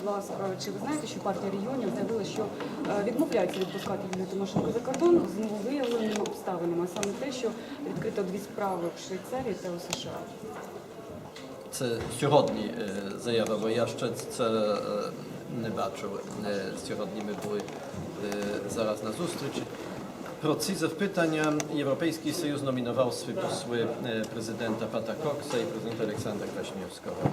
будь ласка, чи ви знаєте, що партія регіонів заявила, що е, відмовляється відпускати Юлію Тимошенко за кордон з нововиявленими обставинами, а саме те, що відкрито дві справи в Швейцарії та у США? Це сьогодні е, заява, бо я ще це е, не бачив. Сьогодні ми були зараз на зустрічі. Про ці запитання Європейський Союз номінував свої посли президента Пата Кокса і президента Олександра Квашнівського.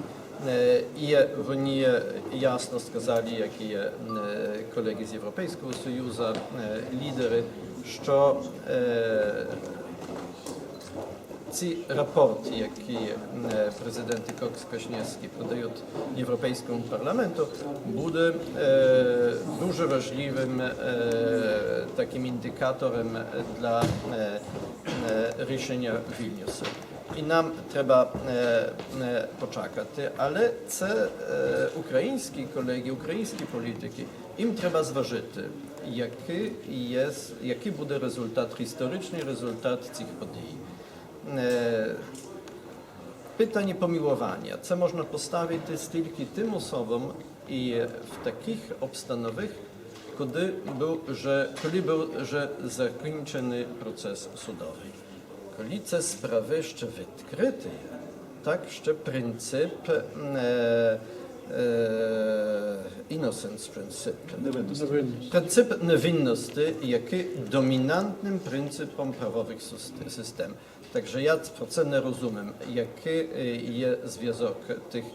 Е, І вони ясно сказали, як і е, колеги з Європейського Союзу, е, лідери, що е, ці рапорти, які е, президент і Кокс Кашнєвський подають Європейському парламенту, буде е, дуже важливим е, таким індикатором для е, е, рішення Вільнюса. І нам треба е, е, почекати, але це е, українські колеги, українські політики, їм треба зважити, який, є, який буде результат, історичний результат цих подій. Е, Pytanie pomiłowania. Co można postawić tylko tym osobom i w takich obstanowych, kiedy był, że, kiedy był że zakończony proces sudowy. okolice sprawy jeszcze odkryte. Tak, jeszcze princip e, e, innocence princip. Princip niewinności, jaki dominantnym pryncypom prawowych system. Także ja procenę rozumiem, jaki e, jest związek tych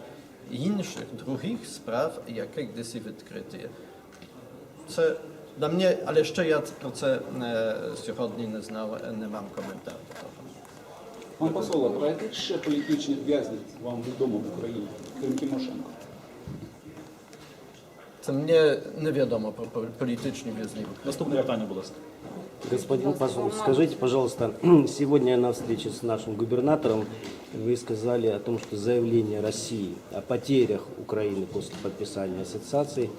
innych, drugich spraw, jakie gdyś odkryte. Co dla mnie, ale jeszcze ja proce e, nie znał, nie mam komentarza. Пан посол, а про яких ще політичних в'язнів вам відомо в Україні, крім Тимошенко? Це мені невідомо про пол- політичні в'язні. Наступне питання, будь ласка. Господин посол, скажите, пожалуйста, сегодня на встрече с нашим губернатором вы сказали о том, что заявление России о потерях Украины после подписания ассоциации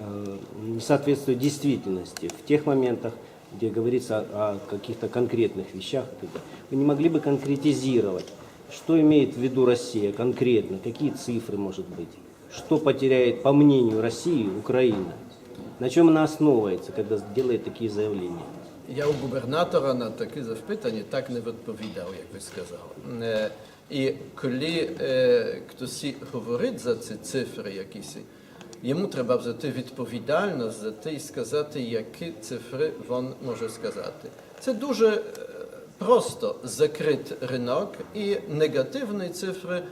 э, не соответствует действительности в тех моментах, где говорится о, о каких-то конкретных вещах. Вы не могли бы конкретизировать, что имеет в виду Россия конкретно, какие цифры, может быть, что потеряет, по мнению России, Украина, на чем она основывается, когда делает такие заявления? Я у губернатора на таке запитання так не відповідав, як ви сказали. Е, І коли е, хтось говорить за ці цифри якісь, йому треба взяти відповідальність за те і сказати, які цифри він може сказати. Це дуже е, просто закрити ринок і негативні цифри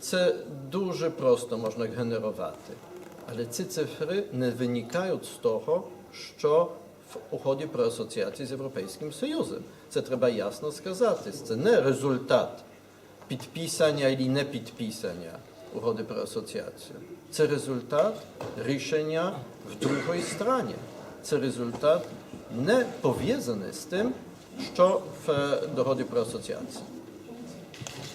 це дуже просто можна генерувати. Але ці цифри не виникають з того, що в угоді про асоціацію з Європейським Союзом. Це треба ясно сказати. Це не результат підписання або не підписання угоди про асоціацію. Це результат рішення в другій стороні. Це результат не пов'язаний з тим, що в е, договорі про асоціацію.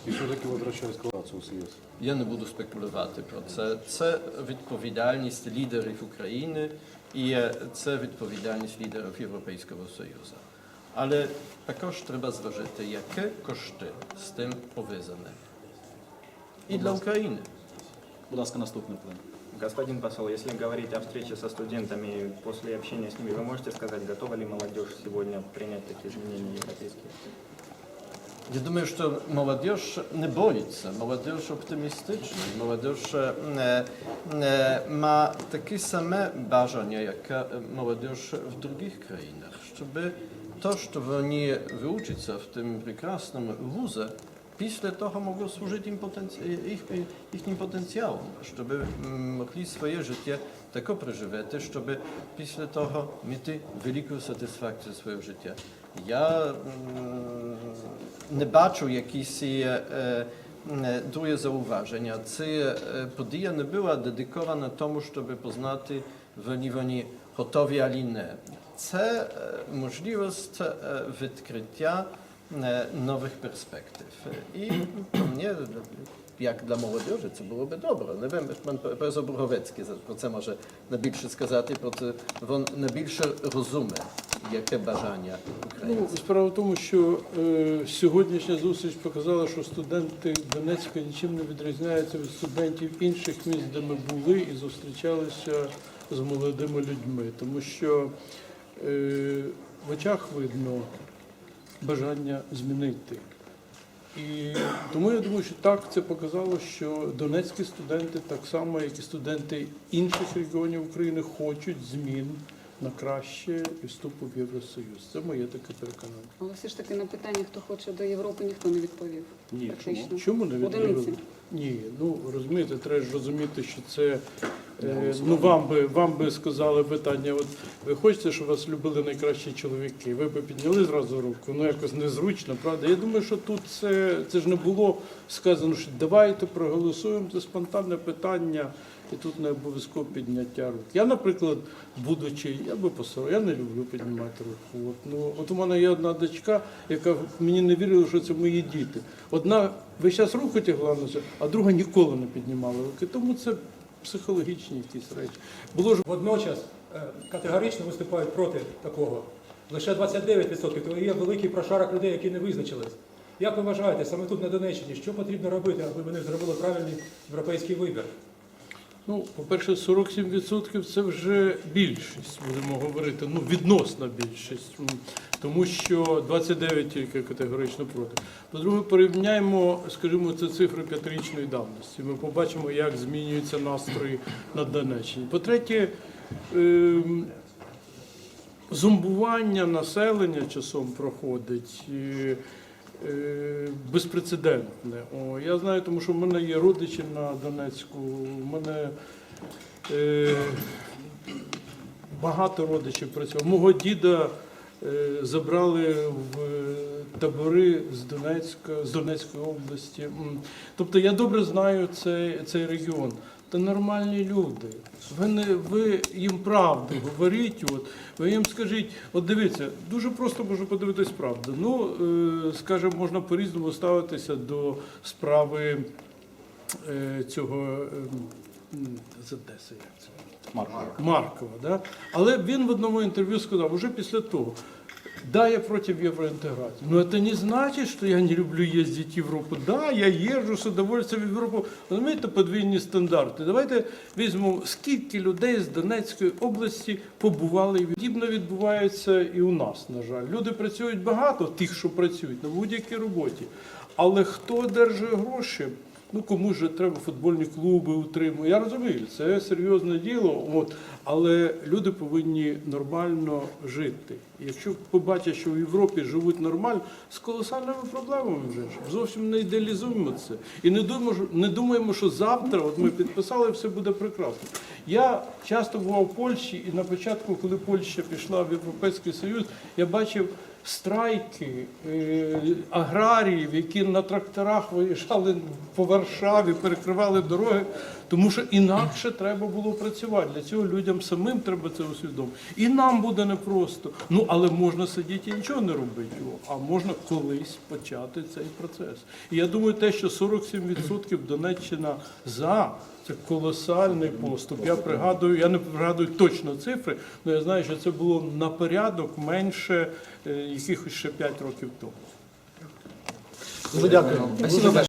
И все-таки возвращаясь к Лацу съезд. Я не буду спекулювати про це. Це відповідальність лідерів України і е, це відповідальність лідерів Європейського Союзу. Але також треба зважити, які кошти з тим пов'язані. І для України. Будь ласка, наступне питання. Господин посол, если говорить о встрече со студентами, после общения с ними, вы можете сказать, готова ли молодежь сегодня принять такие изменения европейские? Я думаю, що молодіж не боїться, молодіж оптимістична, молодіж е, е, має таке саме бажання, як е, молодіж в інших країнах, щоб то, що вони вивчаться в тим прекрасному вузі, після того могло служити їм потенці... їх, їхнім потенціалом, щоб м, могли своє життя тако проживати, щоб після того мати велику сатисфакцію свого життя. Я м, не бачу якісь е, е, друге зауваження. Ця е, подія не була дедикована тому, щоб познати, вони вони готові або перспектив. І мені, як для молодежі, це було би добре. Не wiem, професор Бурговецький за- про це може найбільше сказати, про це він найбільше розуміє. яке бажання Ну, українців? справа в тому, що е, сьогоднішня зустріч показала, що студенти Донецька нічим не відрізняються від студентів інших міст, де ми були і зустрічалися з молодими людьми, тому що е, в очах видно бажання змінити. І тому я думаю, що так це показало, що донецькі студенти, так само як і студенти інших регіонів України, хочуть змін на краще і вступу в Євросоюз. Це моє таке переконання. Але все ж таки на питання, хто хоче до Європи, ніхто не відповів. Ні, Фактично. Чому не? Одиниці. Ні, ну розумієте, треба ж розуміти, що це ну вам би вам би сказали питання. От ви хочете, щоб вас любили найкращі чоловіки? Ви би підняли зразу руку. Ну якось незручно, правда? Я думаю, що тут це, це ж не було сказано, що давайте проголосуємо. Це спонтанне питання, і тут не обов'язково підняття рук. Я, наприклад, будучи, я би посоров, я не люблю піднімати руку. От, ну, от у мене є одна дочка, яка мені не вірила, що це мої діти. Одна весь час руку тягла а друга ніколи не піднімала руки. Тому це психологічні якісь речі. Було ж Водночас е, категорично виступають проти такого. Лише 29%, то є великий прошарок людей, які не визначились. Як ви вважаєте, саме тут на Донеччині, що потрібно робити, аби вони зробили правильний європейський вибір? Ну, по-перше, 47% це вже більшість, будемо говорити, ну, відносна більшість, тому що 29 тільки категорично проти. По-друге, порівняємо, скажімо, це цифри п'ятирічної давності. Ми побачимо, як змінюються настрої на Донеччині. По-третє, ем, зомбування населення часом проходить. Е, безпрецедентне. О, я знаю, тому що в мене є родичі на Донецьку, в мене е, багато родичів працював. Мого діда е, забрали в табори з Донецька, з Донецької області. Тобто я добре знаю цей, цей регіон. Та нормальні люди. Ви, не, ви їм правду говоріть. От, ви їм скажіть, от дивіться, дуже просто можна подивитись правду. Ну, е, скажімо, можна по-різному ставитися до справи е, цього е, з Одеси, як це? Марко. Маркова. Да? Але він в одному інтерв'ю сказав, уже після того, да, я проти євроінтеграції. Но это не значит, что я не люблю ездить в Європу. Да, я їжджу з удовольствием в Європу. Розумієте, подвійні стандарти. Давайте візьмемо, скільки людей з Донецької області побували. Подібно відбувається і у нас, на жаль. Люди працюють багато, тих, що працюють на будь-якій роботі. Але хто одержує гроші? Ну, комусь же треба футбольні клуби утримувати. Я розумію, це серйозне діло, от, але люди повинні нормально жити. Якщо побачать, що в Європі живуть нормально, з колосальними проблемами вже ж. Зовсім не ідеалізуємо це. І не думаємо, не думаємо, що завтра, от ми підписали, все буде прекрасно. Я часто бував в Польщі, і на початку, коли Польща пішла в Європейський Союз, я бачив страйки е, аграріїв, які на тракторах виїжджали по Варшаві, перекривали дороги, тому що інакше треба було працювати. Для цього людям самим треба це усвідомити. І нам буде непросто. Ну але можна сидіти і нічого не робити, а можна колись почати цей процес. І я думаю, те, що 47% Донеччина за. Це колосальний поступ. Я пригадую, я не пригадую точно цифри, але я знаю, що це було на порядок менше е, якихось ще 5 років тому. Дякую.